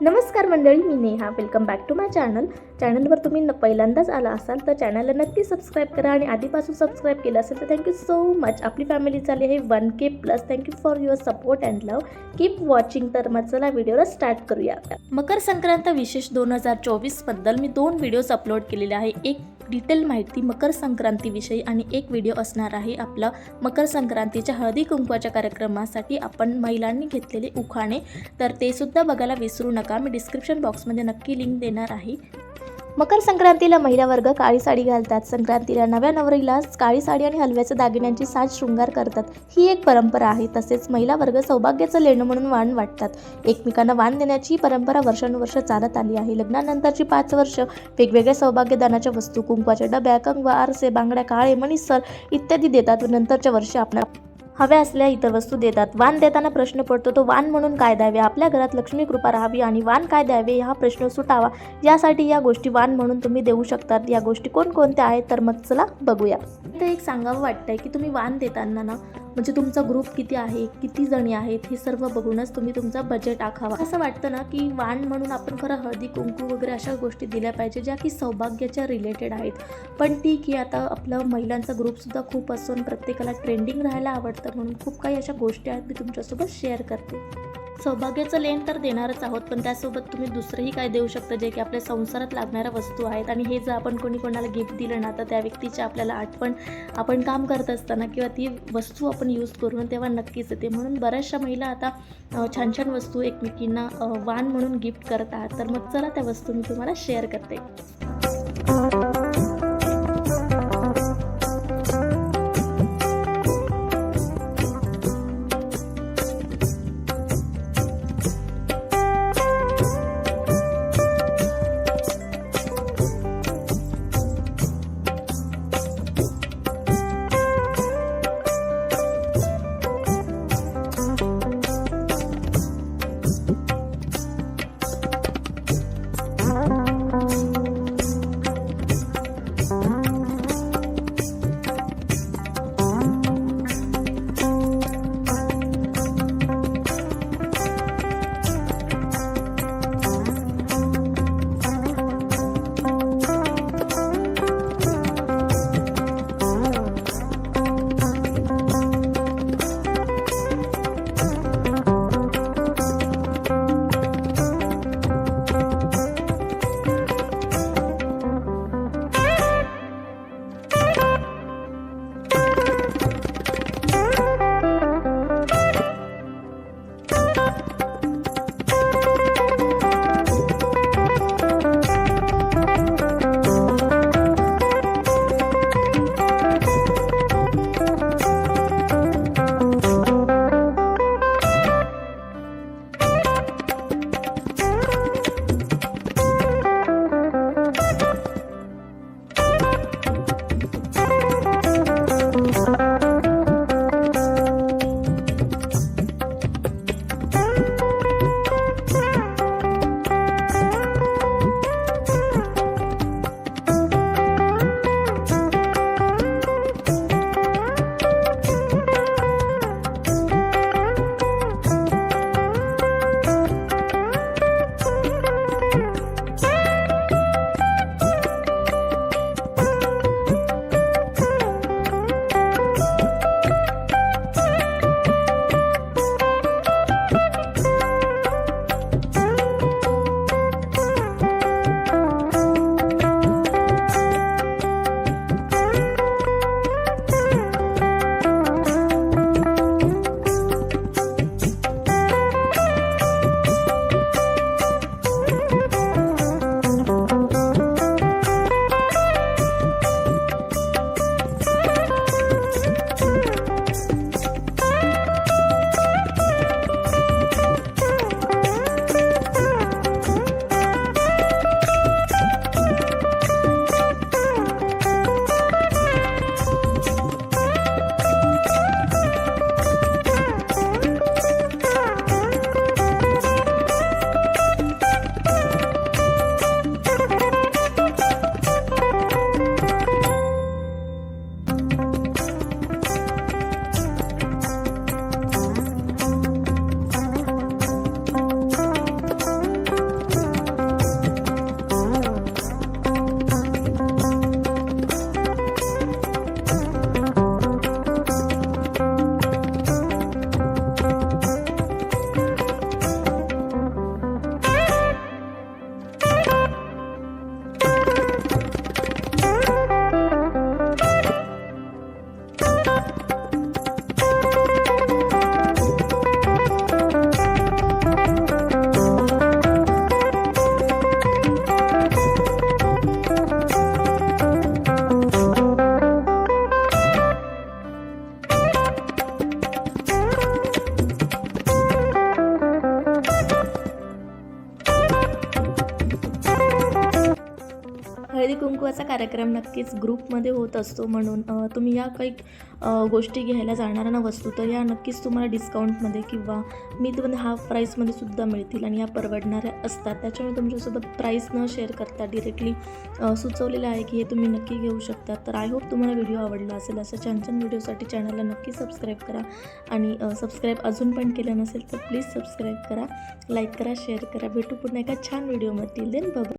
नमस्कार मंडळी मी Neha. Welcome back to my channel चॅनलवर तुम्ही न पहिल्यांदाच आला असाल तर चॅनलला नक्की सबस्क्राईब करा आणि आधीपासून सबस्क्राईब केलं असेल तर थँक्यू सो मच आपली फॅमिली चालली आहे one K plus thank you for your support and love keep watching तर मग चला व्हिडिओला स्टार्ट करूया. मकर संक्रांत विशेष दोन हजार चोवीसबद्दल मी दोन व्हिडिओज अपलोड केलेले आहे. एक डिटेल माहिती मकर संक्रांतीविषयी आणि एक व्हिडिओ असणार आहे आपलं मकर संक्रांतीच्या हळदी कुंकवाच्या कार्यक्रमासाठी आपण महिलांनी घेतलेले उखाणे. तर ते सुद्धा बघायला विसरू नका. मी डिस्क्रिप्शन बॉक्समध्ये नक्की लिंक देणार आहे. मकर संक्रांतीला महिला वर्ग काळी साडी घालतात. संक्रांतीला नव्या नवरीला काळी साडी आणि हलव्याच्या दागिन्यांची साज शृंगार करतात. ही एक परंपरा आहे. तसेच महिला वर्ग सौभाग्याचं लेणं म्हणून वाण वाटतात. एकमेकांना वाण देण्याची ही परंपरा वर्षानुवर्ष चालत आली आहे. लग्नानंतरची पाच वर्ष वेगवेगळ्या सौभाग्यदानाच्या वस्तू कुंकवाच्या डब्या कंगवा आरसे बांगड्या काळे मणिसर इत्यादी देतात व नंतरच्या वर्षी आपल्या हव्या असल्या इतर वस्तू देतात. वाण देताना प्रश्न पडतो तो वाण म्हणून काय द्यावे? आपल्या घरात लक्ष्मी कृपा राहावी आणि वाण काय द्यावे हा प्रश्न सुटावा. यासाठी या गोष्टी वाण म्हणून तुम्ही देऊ शकतात. या गोष्टी कोणकोणत्या आहेत तर मग चला बघूया. इथं एक सांगावं वाटतंय की तुम्ही वाण देताना ना म्हणजे तुमचा ग्रुप किती आहे किती जणी आहेत हे सर्व बघूनच तुम्ही तुमचा बजेट आखावा. असं वाटतं ना की वाण म्हणून आपण खरं हळदी कुंकू वगैरे अशा गोष्टी दिल्या पाहिजे ज्या की सौभाग्याच्या रिलेटेड आहेत. पण ठीक आहे आता आपलं महिलांचा ग्रुपसुद्धा खूप असून प्रत्येकाला ट्रेंडिंग राहायला आवडतं म्हणून खूप काही अशा गोष्टी आहेत मी तुमच्यासोबत शेअर करते. सौभाग्याचं लेण तर देणारच आहोत पण त्यासोबत तुम्ही दुसरंही काय देऊ शकता जे की आपल्या संसारात लागणाऱ्या वस्तू आहेत? आणि हे जर आपण कोणी कोणाला गिफ्ट दिलं ना तर त्या व्यक्तीची आपल्याला आठवण आपण काम करत असताना किंवा ती वस्तू आपण यूज करून तेव्हा नक्कीच येते. म्हणून बऱ्याचशा महिला आता छान छान वस्तू एकमेकींना वाण म्हणून गिफ्ट करत आहात तर मग चला त्या वस्तू मी तुम्हाला शेअर करते. कुंकवाचा कार्यक्रम नक्कीच ग्रुपमध्ये होत असतो म्हणून तुम्ही या काही गोष्टी घ्यायला जाणार ना वस्तू तर या नक्कीच तुम्हाला डिस्काउंटमध्ये किंवा मी तुम्हाला हाफ प्राईसमध्ये सुद्धा मिळतील आणि या परवडणाऱ्या असतात. त्याच्यामुळे तुमच्यासोबत प्राईस न शेअर करता डिरेक्टली सुचवलेलं आहे की हे तुम्ही नक्की घेऊ शकता. तर आय होप तुम्हाला व्हिडिओ आवडला असेल. असं छान छान व्हिडिओसाठी चॅनलला नक्की सबस्क्राईब करा आणि सबस्क्राईब अजून पण केलं नसेल तर प्लीज सबस्क्राईब करा लाईक करा शेअर करा. भेटू पुन्हा एका छान व्हिडिओमध्ये देन बघू